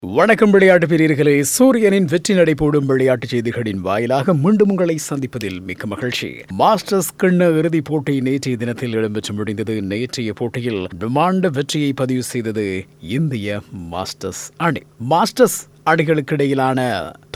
வணக்கம் விளையாட்டு பிரியர்களே சூரியனின் வெற்றி நடை போடும் செய்திகளின் வாயிலாக மீண்டும் உங்களை சந்திப்பதில் மிக்க மகிழ்ச்சி. மாஸ்டர்ஸ் கிண்ண இறுதிப் போட்டி நேற்றைய தினத்தில் இடம்பெற்று முடிந்தது. நேற்றைய போட்டியில் பிரம்மாண்ட வெற்றியை பதிவு செய்தது இந்திய மாஸ்டர்ஸ் அணி. மாஸ்டர்ஸ் அணிகளுக்கிடையிலான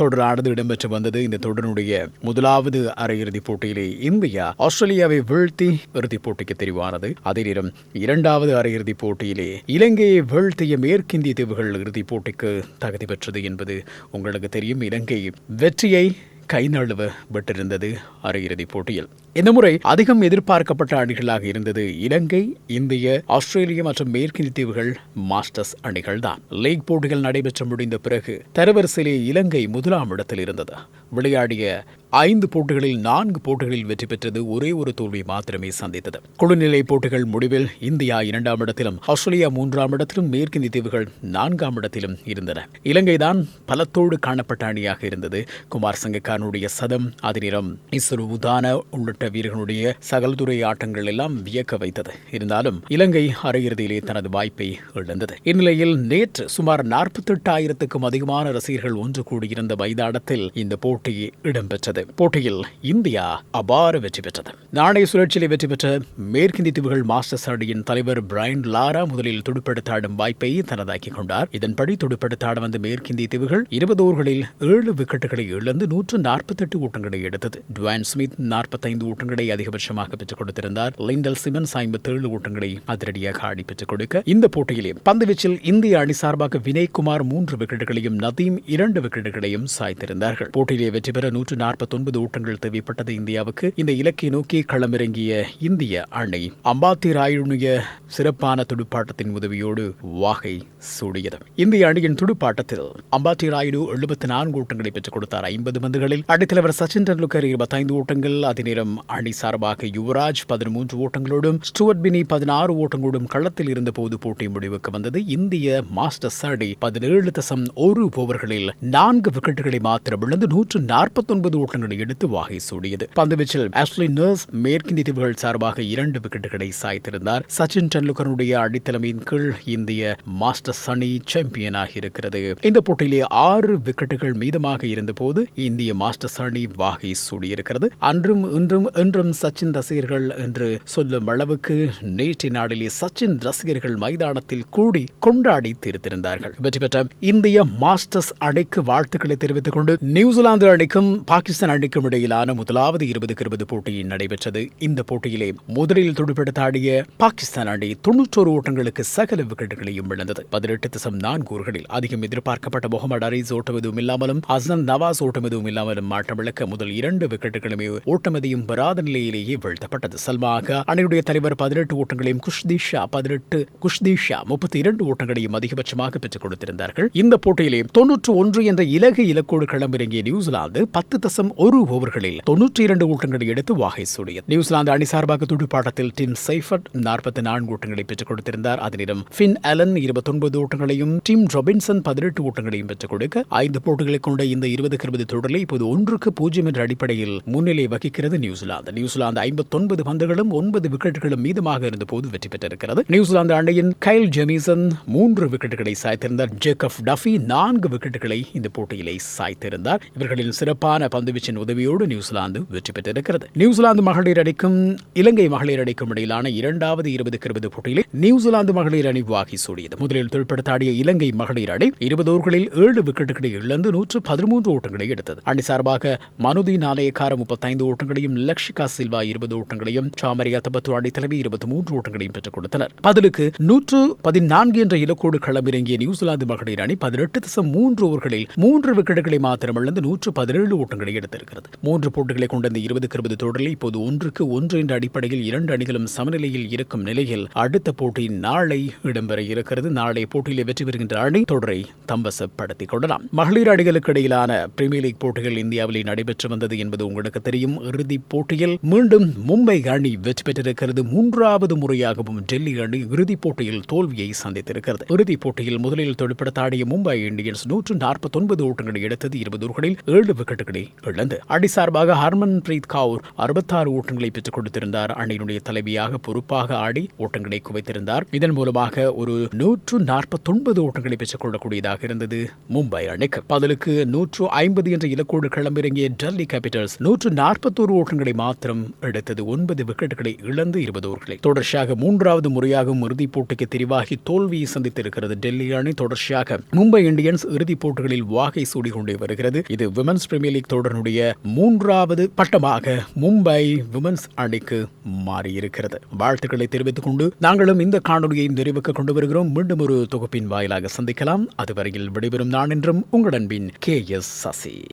தொடரானது இடம்பெற்று வந்தது. இந்த தொடருடைய முதலாவது அரையிறுதிப் போட்டியிலே இந்தியா ஆஸ்திரேலியாவை வீழ்த்தி இறுதிப் போட்டிக்கு தெரிவானது. அதே நேரம் இரண்டாவது அரையிறுதிப் போட்டியிலே இலங்கையை வீழ்த்திய மேற்கிந்திய தீவுகள் இறுதிப் போட்டிக்கு தகுதி பெற்றது என்பது உங்களுக்கு தெரியும். இலங்கை வெற்றியை கை நழுவ விட்டிருந்தது அரையிறுதிப் போட்டியில். இந்த முறை அதிகம் எதிர்பார்க்கப்பட்ட அணிகளாக இருந்தது. இலங்கை இந்திய ஆஸ்திரேலிய மற்றும் மேற்கிந்திய தீவுகள் மாஸ்டர்ஸ் அணிகள் தான் லீக் போட்டிகள் நடைபெற்று முடிந்த பிறகு தரவரிசையிலே இலங்கை முதலாம் இடத்தில் இருந்தது. விளையாடிய ஐந்து போட்டிகளில் நான்கு போட்டிகளில் வெற்றி பெற்றது ஒரே ஒரு தோல்வி மாத்திரமே சந்தித்தது. குழுநிலை போட்டிகள் முடிவில் இந்தியா இரண்டாம் இடத்திலும் ஆஸ்திரேலியா மூன்றாம் இடத்திலும் மேற்கிந்திய தீவுகள் நான்காம் இடத்திலும் இருந்தன. இலங்கைதான் பலத்தோடு காணப்பட்ட அணியாக இருந்தது. குமார் சங்கக்காரனுடைய சதம் அதிநிறம் இசுரு உதான உள்ளிட்ட வீரர்களுடைய சகல்துறை ஆட்டங்கள் எல்லாம் வியக்க வைத்தது. இருந்தாலும் இலங்கை அரையிறுதியிலே தனது வாய்ப்பை இழந்தது. இந்நிலையில் நேற்று சுமார் நாற்பத்தெட்டாயிரத்துக்கும் அதிகமான ரசிகர்கள் ஒன்று கூடியிருந்த மைதானத்தில் இந்த போட்டி இடம்பெற்றது. போட்டியில் இந்தியா அபார வெற்றி பெற்றது. நாணய சுழற்சியிலே வெற்றி பெற்ற மேற்கிந்திய தீவுகள் மாஸ்டர்ஸ் அணியின் தலைவர் பிரைன் லாரா முதலில் துடுப்படுத்தாடும் வாய்ப்பை தனதாக்கிக் கொண்டார். இதன்படி துடுப்படுத்தாட வந்த மேற்கிந்திய தீவுகள் இருபது ஓவர்களில் ஏழு விக்கெட்டுகளை இழந்து நூற்று நாற்பத்தெட்டு ஓட்டங்களை எடுத்தது. டுவான் ஸ்மித் நாற்பத்தைந்து ஓட்டங்களை அதிகபட்சமாக பெற்றுக் கொடுத்திருந்தார். லிண்டல் சிமன்ஸ் ஐம்பத்தேழு ஓட்டங்களை அதிரடியாக ஆடி பெற்றுக் கொடுக்க. இந்த போட்டியிலே பந்துவீச்சில் இந்திய அணி சார்பாக வினய்குமார் மூன்று விக்கெட்டுகளையும் நதீம் இரண்டு விக்கெட்டுகளையும் சாய்த்திருந்தார்கள். போட்டியிலே வெற்றி பெற நூற்று நாற்பத்தொன்பது ஓட்டங்கள் தேவைப்பட்டது இந்தியாவுக்கு. இந்த இலக்கை நோக்கி களமிறங்கிய இந்திய அணி அம்பாத்தி ராயுடைய சிறப்பான துடுப்பாட்டத்தின் உதவியோடு வாகை சூடியது. இந்திய அணியின் துடுப்பாட்டத்தில் அம்பாத்தி ராயுடு எழுபத்தி நான்கு ஓட்டங்களை பெற்றுக் கொடுத்தார். ஐம்பது பந்துகளில் அணித்தலைவர் சச்சின் டெண்டுல்கர் இருபத்தைந்து ஓட்டங்கள் அதே நேரம் அணி சார்பாக யுவராஜ் பதிமூன்று ஓட்டங்களோடும் ஸ்டுவர்ட் பினி பதினாறு ஓட்டங்களோடும் களத்தில் இருந்தபோது போட்டி முடிவுக்கு வந்தது. இந்திய மாஸ்டர் அணி பதினேழு தசம் ஒரு ஓவர்களில் நான்கு விக்கெட்டுகளை மாத்திரம் இழந்து நூற்று நாற்பத்தொன்பது ஓட்டங்களை எடுத்து வாகை சூடியது. பந்துவீச்சில் ஆஸ்லி நர்ஸ் மேற்கிந்திய தீவுகள் சார்பாக இரண்டு விக்கெட்டுகளை சாய்த்திருந்தார். சச்சின் டெண்டுல்கருடைய அடித்தலைமையின் கீழ் இந்திய மாஸ்டர்ஸ் அணி சாம்பியனாக இருக்கிறது. இந்த போட்டியிலே ஆறு விக்கெட்டுகள் மீதமாக இருந்தபோது இந்திய மாஸ்டர்ஸ் அணி வாகை சூடியிருக்கிறது. அன்றும் இன்றும் என்றும் சச்சின் ரசிகர்கள் என்று சொல்லும் அளவுக்கு நேற்று நாளிலே சச்சின் ரசிகர்கள் மைதானத்தில் கூடி கொண்டாடி தீர்த்திருந்தார்கள். வெற்றி பெற்ற இந்திய மாஸ்டர்ஸ் அணிக்கு வாழ்த்துக்களை தெரிவித்துக் கொண்டு நியூசிலாந்து அணிக்கும் பாகிஸ்தான் அணிக்கும் இடையிலான முதலாவது இருபதுக்கு இருபது போட்டி நடைபெற்றது. இந்த போட்டியிலே முதலில் துடுப்பெடுத்து ஆடிய பாகிஸ்தான் அணி தொன்னூற்றோரு ஓட்டங்களுக்கு சகல விக்கெட்டுகளையும் இழந்தது. பதினெட்டு தசம் நான்கு ஓவர்களில் அதிகம் எதிர்பார்க்கப்பட்ட முகமது அரீஸ் ஓட்டம் எதுவும் இல்லாமலும் அசன் நவாஸ் ஓட்டம் எதுவும் இல்லாமலும் ஆட்டமிழக்க முதல் இரண்டு விக்கெட்டுகளுமே ஓட்டமதியும் வராத நிலையிலேயே வீழ்த்தப்பட்டது. சல்மாக அணியுடைய தலைவர் பதினெட்டு ஓட்டங்களையும் குஷ்தீஷா பதினெட்டு குஷ்தீஷா முப்பத்தி இரண்டு ஓட்டங்களையும் அதிகபட்சமாக பெற்றுக் கொடுத்திருந்தார்கள். இந்த போட்டியிலே தொன்னூற்று ஒன்று என்ற இலகு இலக்கோடு களமிறங்கிய நியூசிலாந்து பத்து தசம் ஒரு ஓவர்களில் தொன்னூற்றி இரண்டு ஓட்டங்களை எடுத்து வாகை சூடியது. நியூசிலாந்து அணி சார்பாக துடுப்பாட்டத்தில் டிம் சைஃபர்ட் நாற்பத்தி நான்கு ஓட்டங்களை பெற்றுக் கொடுத்திருந்தார். அதனிடம் ஃபின் அலன் இருபத்தொன்பது ஓட்டங்களையும் டிம் ரொபின்சன் பதினெட்டு ஓட்டங்களையும் பெற்றுக் கொடுக்க ஐந்து போட்டிகளை கொண்ட இந்த இருபதுக்கு இருபது தொடரில் இப்போது ஒன்றுக்கு பூஜ்ஜியம் என்ற அடிப்படையில் முன்னிலை வகிக்கிறது நியூசிலாந்து. நியூசிலாந்து. நியூசிலாந்து ஐம்பத்தொன்பது பந்துகளும் ஒன்பது விக்கெட்டுகளும் மீதமாக இருந்தபோது வெற்றி பெற்றிருக்கிறது. நியூசிலாந்து அணியின் கைல் ஜெமிசன் மூன்று விக்கெட்டுகளை சாய்த்திருந்தார். ஜேக்கப் டஃபி நான்கு விக்கெட்டுகளை இந்த போட்டியிலே சாய்த்திருந்தார். இவர்களின் சிறப்பான பந்துவீச்சின் உதவியோடு நியூசிலாந்து வெற்றி பெற்றிருக்கிறது. நியூசிலாந்து மகளிர் அணிக்கும் இலங்கை மகளிர் அணிக்கும் இடையிலான இரண்டாவது இருபதுக்கு இருபது போட்டியிலே நியூசிலாந்து மகளிர் அணி வாகி சூடியது. முதலில் தொழிற்படுத்தாடிய இலங்கை மகளிர் அணி இருபது ஓவர்களில் ஏழு விக்கெட்டுகளை இழந்து நூற்று பதிமூன்று ஓட்டங்களை எடுத்தது. அணி சார்பாக மனுதி நாணயக்கார முப்பத்தைந்து ஓட்டங்களையும் லக்ஷிகா சில்வா இருபது ஓட்டங்களையும் சாமரியா தபத்துவாடி தலைவி இருபத்தி மூன்று ஓட்டங்களையும் பெற்றுக் கொடுத்தனர். பதிலுக்கு நூற்று பதினான்கு என்ற இலக்கோடு களமிறங்கிய நியூசிலாந்து மகளிர் அணி பதினெட்டு தசம் மூன்று ஓவர்களில் மூன்று விக்கெட்டுகளை மாத்திரம் இழந்து நூற்று பதினேழு ஓட்டங்களை எடுத்திருக்கிறது. மூன்று போட்டிகளை கொண்ட இந்த இருபதுக்கு இருபது தொடரில் இப்போது ஒன்றுக்கு ஒன்று என்ற அடிப்படையில் இரண்டு அணிகளும் சமநிலையில் இருக்கும் நிலையில் அடுத்த போட்டி நாளை இடம்பெற இருக்கிறது. நாளை போட்டியில் வெற்றி பெறுகின்ற அணி தொடரை தம்பசப்படுத்திக் கொள்ளலாம். மகளிர் அணிகளுக்கு இடையிலான பிரீமியர் லீக் போட்டிகள் இந்தியாவில் நடைபெற்று வந்தது என்பது உங்களுக்கு தெரியும். இறுதிப் போட்டி போட்டியில் மீண்டும் மும்பை அணி வெற்றி பெற்றிருக்கிறது. மூன்றாவது முறையாகவும் டெல்லி அணி இறுதிப் போட்டியில் தோல்வியை சந்தித்திருக்கிறது. இறுதிப் போட்டியில் முதலில் தொடுப்படுத்தாடிய மும்பை இந்தியன்ஸ் நூற்று நாற்பத்தி ஒன்பது ஓட்டங்களை எடுத்தது இருபது ஓர்களில் ஏழு விக்கெட்டுகளை இழந்து. அடி சார்பாக ஹர்மன் பிரீத் கவுர் அறுபத்தாறு ஓட்டங்களை பெற்றுக் கொடுத்திருந்தார். அணியினுடைய தலைவியாக பொறுப்பாக ஆடி ஓட்டங்களை குவைத்திருந்தார். இதன் மூலமாக ஒரு நூற்று நாற்பத்தொன்பது ஓட்டங்களை பெற்றுக் கொள்ளக்கூடியதாக இருந்தது மும்பை அணிக்கு. பதிலுக்கு நூற்று ஐம்பது என்ற இலக்கோடு களமிறங்கிய டெல்லி கேபிட்டல்ஸ் நூற்று நாற்பத்தோரு ஓட்டங்களை மாத்திரம் எடுத்தது ஒன்பது விக்கெட்டுகளை இழந்து இருபது ஓவர்களை. தொடர்ச்சியாக மூன்றாவது முறையாகவும் இறுதிப் போட்டிக்கு தெரிவாகி தோல்வியை சந்தித்திருக்கிறது டெல்லி அணி. தொடர்ச்சியாக மும்பை இந்தியன்ஸ் இறுதிப் போட்டிகளில் வாகை சூடிக்கொண்டே வருகிறது. இது விமன்ஸ் பிரீமியர் லீக் தொடரினுடைய மூன்றாவது பட்டமாக மும்பை விமன்ஸ் அணிக்கு மாறியிருக்கிறது. வாழ்த்துக்களை தெரிவித்துக் கொண்டு நாங்களும் இந்த காணொலியை நிறைவுக்கு கொண்டு வருகிறோம். மீண்டும் ஒரு தொகுப்பின் வாயிலாக சந்திக்கலாம். அதுவரையில் விடைபெறும் நான் என்றும் உங்கள் அன்பின் கே எஸ் சசி.